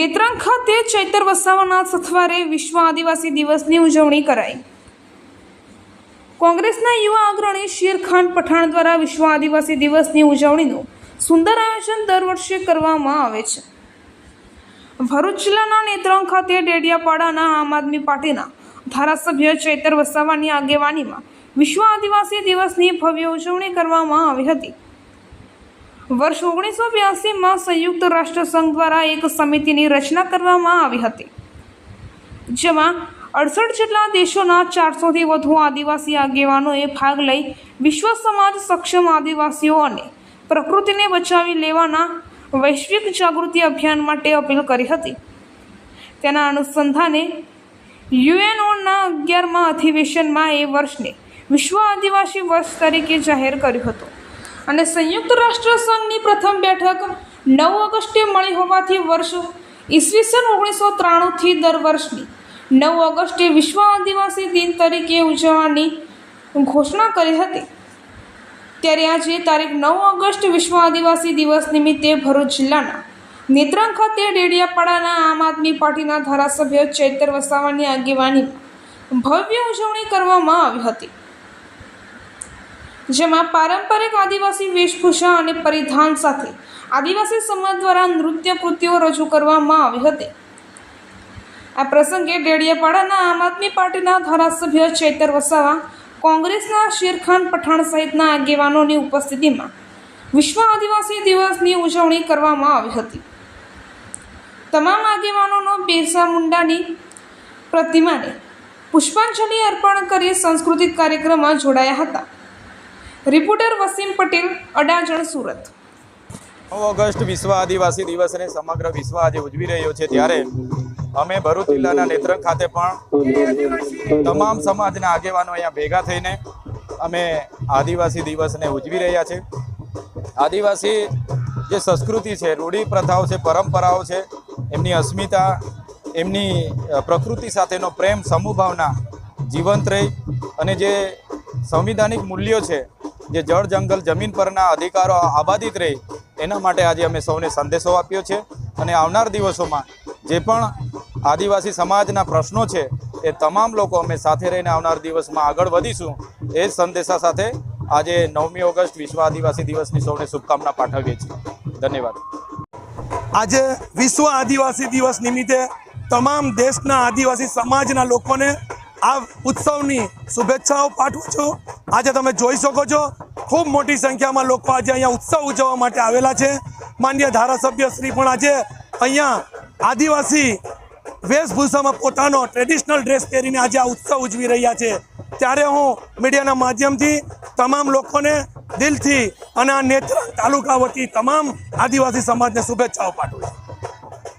ચૈતર વસાવાના સથવારે વિશ્વ આદિવાસી દિવસની ઉજવણી કરાઈ. કોંગ્રેસના યુવા અગ્રણી શેરખાન પઠાણ દ્વારા વિશ્વ આદિવાસી દિવસની ઉજવણીનું સુંદર આયોજન દર વર્ષે કરવામાં આવે છે. ભરૂચ જિલ્લાના નેત્રંગ ખાતે ડેડિયાપાડાના આમ આદમી પાર્ટીના ધારાસભ્ય ચૈતર વસાવાની આગેવાનીમાં વિશ્વ આદિવાસી દિવસની ભવ્ય ઉજવણી કરવામાં આવી હતી. વર્ષ ઓગણીસો બ્યાસીમાં સંયુક્ત રાષ્ટ્ર સંઘ દ્વારા એક સમિતિની રચના કરવામાં આવી હતી, જેમાં અડસઠ જેટલા દેશોના ચારસોથી વધુ આદિવાસી આગેવાનોએ ભાગ લઈ વિશ્વ સમાજ સક્ષમ આદિવાસીઓ અને પ્રકૃતિને બચાવી લેવાના વૈશ્વિક જાગૃતિ અભિયાન માટે અપીલ કરી હતી. તેના અનુસંધાને યુએનઓના અગિયારમાં અધિવેશનમાં એ વર્ષને વિશ્વ આદિવાસી વર્ષ તરીકે જાહેર કર્યું હતું. અને સંયુક્ત રાષ્ટ્ર સંઘની પ્રથમ બેઠક નવ ઓગસ્ટે મળી હોવાથી વર્ષ ઈસવીસન ઓગણીસો ત્રાણુંથી દર વર્ષની નવ ઓગસ્ટે વિશ્વ આદિવાસી દિન તરીકે ઉજવવાની ઘોષણા કરી હતી. ત્યારે આજે તારીખ નવ ઓગસ્ટ વિશ્વ આદિવાસી દિવસ નિમિત્તે ભરૂચ જિલ્લાના નેત્રંગ ખાતે ડેડિયાપાડાના આમ આદમી પાર્ટીના ધારાસભ્ય ચૈતર વસાવાની આગેવાનીમાં ભવ્ય ઉજવણી કરવામાં આવી હતી. જેમાં પારંપરિક આદિવાસી વેશભૂષા અને પરિધાન સાથે આદિવાસી સમાજ દ્વારા નૃત્ય કૃતિઓ રજૂ કરવામાં આવી હતી. આ પ્રસંગે ડેડિયાપાડાના આમ આદમી પાર્ટીના ધારાસભ્ય ચૈતર વસાવા, કોંગ્રેસના શેરખાન પઠાણ સહિતના આગેવાનોની ઉપસ્થિતિમાં વિશ્વ આદિવાસી દિવસની ઉજવણી કરવામાં આવી હતી. તમામ આગેવાનોનો બિરસા મુંડાની પ્રતિમાને પુષ્પાંજલિ અર્પણ કરી સાંસ્કૃતિક કાર્યક્રમમાં જોડાયા હતા. રિપોર્ટર વસીમ પટેલ, અડાજણ, સુરત. ઓગસ્ટ વિશ્વ આદિવાસી દિવસને સમગ્ર વિશ્વ આજે ઉજવી રહ્યો છે ત્યારે અમે ભરૂચ જિલ્લાના નેત્રંગ ખાતે પણ તમામ સમાજના આગેવાનો અહીંયા ભેગા થઈને અમે આદિવાસી દિવસને ઉજવી રહ્યા છે. આદિવાસી જે સંસ્કૃતિ છે, રૂઢિ પ્રથાઓ છે, પરંપરાઓ છે, એમની અસ્મિતા, એમની પ્રકૃતિ સાથેનો પ્રેમ સમૂહભાવના જીવંત રહી અને જે સંવિધાનિક મૂલ્યો છે જે જળ જંગલ જમીન પરના અધિકારો આબાદિત રહે, એના માટે આજે અમે સૌને સંદેશો આપ્યો છે. અને આવનાર દિવસોમાં જે પણ આદિવાસી સમાજના પ્રશ્નો છે, એ તમામ લોકો અમે સાથે રહીને આવનાર દિવસમાં આગળ વધીશું. એ સંદેશા સાથે આજે નવમી ઓગસ્ટ વિશ્વ આદિવાસી દિવસની સૌને શુભકામના પાઠવીએ છીએ. ધન્યવાદ. આજે વિશ્વ આદિવાસી દિવસ નિમિત્તે તમામ દેશના આદિવાસી સમાજના લોકોને આ ઉત્સવની શુભેચ્છાઓ પાઠવું છું. આજે તમે જોઈ શકો છો, ખૂબ મોટી સંખ્યામાં લોકો આજે અહીંયા ઉત્સવ ઉજવવા માટે આવેલા છે. માન્ય ધારાસભ્ય શ્રી પણ આજે અહીંયા આદિવાસી વેશભૂષામાં પોતાનો ટ્રેડિશનલ ડ્રેસ પહેરીને આજે આ ઉત્સવ ઉજવી રહ્યા છે. ત્યારે હું મીડિયાના માધ્યમથી તમામ લોકોને દિલથી અને આ નેત્ર તાલુકા વતી તમામ આદિવાસી સમાજને શુભેચ્છાઓ પાઠવું છું.